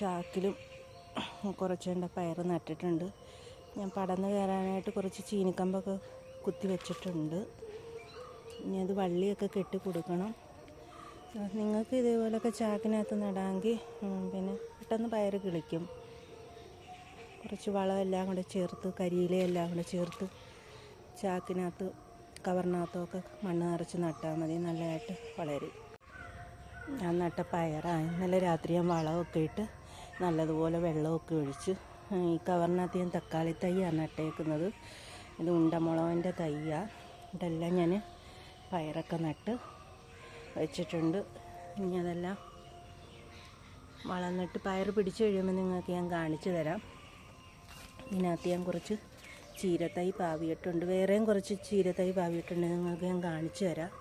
ചാക്കിലും കുറച്ചേണ്ട പയർ നട്ടിട്ടുണ്ട്. ഞാൻ പടന്ന് കയറാനായിട്ട് കുറച്ച് ചീനിക്കമ്പൊക്കെ കുത്തി വെച്ചിട്ടുണ്ട്. ഇനി അത് വള്ളിയൊക്കെ കെട്ടി കൊടുക്കണം. നിങ്ങൾക്ക് ഇതേപോലെയൊക്കെ ചാക്കിനകത്ത് നടാമെങ്കിൽ പിന്നെ പെട്ടെന്ന് പയർ കിളിക്കും. കുറച്ച് വളമെല്ലാം കൂടെ ചേർത്ത് കരിയിലയെല്ലാം കൂടെ ചേർത്ത് ചാക്കിനകത്ത് കവറിനകത്തൊക്കെ മണ്ണ് നിറച്ച് നട്ടാൽ മതി. നല്ലതായിട്ട് വളരും. ഞാൻ നട്ട പയറാണ് ഇന്നലെ രാത്രി ഞാൻ വളമൊക്കെ ഇട്ട് നല്ലതുപോലെ വെള്ളമൊക്കെ ഒഴിച്ച് ഈ കവറിനകത്ത് ഞാൻ തക്കാളി തൈയാണ് നട്ടേക്കുന്നത്. ഇത് ഉണ്ടമുളകിന്റെ തൈയാണ് ഇതെല്ലാം ഞാൻ പയറൊക്കെ നട്ട് വെച്ചിട്ടുണ്ട്. ഇനി അതെല്ലാം വളർന്നിട്ട് പയർ പിടിച്ചു കഴിയുമ്പോൾ നിങ്ങൾക്ക് ഞാൻ കാണിച്ചു തരാം. ഇതിനകത്ത് ഞാൻ കുറച്ച് ചീരത്തൈ പാവിയിട്ടുണ്ട്. വേറെയും കുറച്ച് ചീരത്തൈ പാവിയിട്ടുണ്ട്. നിങ്ങൾക്ക് ഞാൻ കാണിച്ചു തരാം.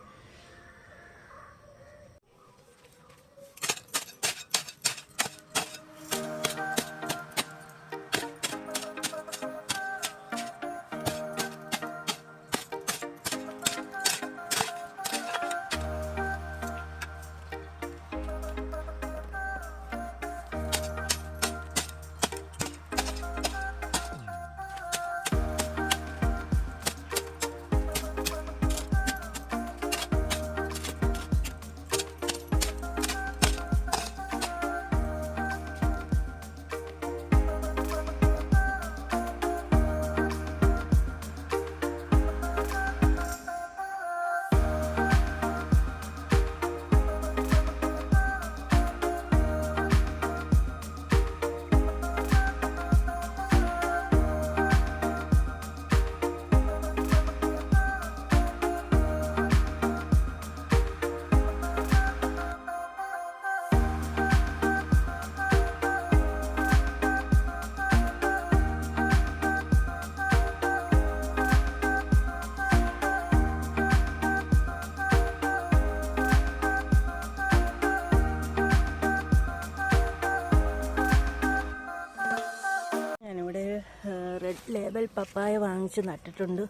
റെഡ് ലേബൽ പപ്പായ വാങ്ങിച്ച് നട്ടിട്ടുണ്ട്.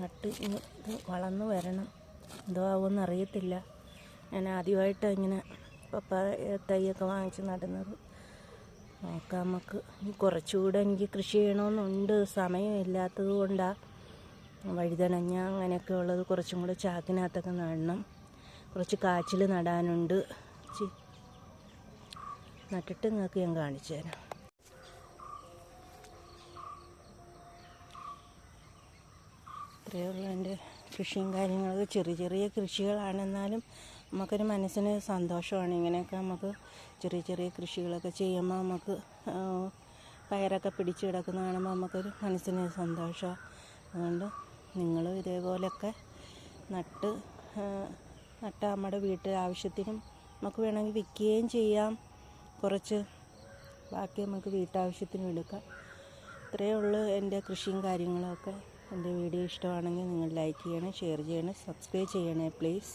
നട്ട് വളർന്നു വരണം. എന്തോ ആവുമെന്ന് അറിയത്തില്ല. ഞാൻ ആദ്യമായിട്ടാണ് ഇങ്ങനെ പപ്പായ തൈയൊക്കെ വാങ്ങിച്ച് നടുന്നത്. നോക്കാം നമുക്ക്. കുറച്ചുകൂടെ എനിക്ക് കൃഷി ചെയ്യണമെന്നുണ്ട്. സമയമില്ലാത്തത് കൊണ്ടാണ് വഴുതനങ്ങ അങ്ങനെയൊക്കെ ഉള്ളത് കുറച്ചും കൂടെ ചാക്കിനകത്തൊക്കെ നടണം. കുറച്ച് കാച്ചിൽ നടാനുണ്ട്. നട്ടിട്ട് നിങ്ങൾക്ക് ഞാൻ കാണിച്ചു തരാം. ഇത്രയുള്ള എന്റെ കൃഷിയും കാര്യങ്ങളൊക്കെ. ചെറിയ ചെറിയ കൃഷികളാണെന്നാലും നമുക്കൊരു മനസ്സിന് സന്തോഷമാണ്. ഇങ്ങനെയൊക്കെ നമുക്ക് ചെറിയ ചെറിയ കൃഷികളൊക്കെ ചെയ്യുമ്പോൾ നമുക്ക് പയറൊക്കെ പിടിച്ച് കിടക്കുന്ന കാണുമ്പോൾ നമുക്കൊരു മനസ്സിന് സന്തോഷമാണ് അതുകൊണ്ട് നിങ്ങളും ഇതേപോലെയൊക്കെ നട്ട നട്ട് നമ്മുടെ വീട്ടിൽ ആവശ്യത്തിനും നമുക്ക് വേണമെങ്കിൽ വിൽക്കുകയും ചെയ്യാം. കുറച്ച് ബാക്കി നമുക്ക് വീട്ടാവശ്യത്തിനും എടുക്കാം. ഇത്രയേ ഉള്ളൂ എന്റെ കൃഷിയും കാര്യങ്ങളൊക്കെ. എന്റെ വീഡിയോ ഇഷ്ടമാണെങ്കിൽ നിങ്ങൾ ലൈക്ക് ചെയ്യണേ ഷെയർ ചെയ്യണേ സബ്സ്ക്രൈബ് ചെയ്യണേ പ്ലീസ്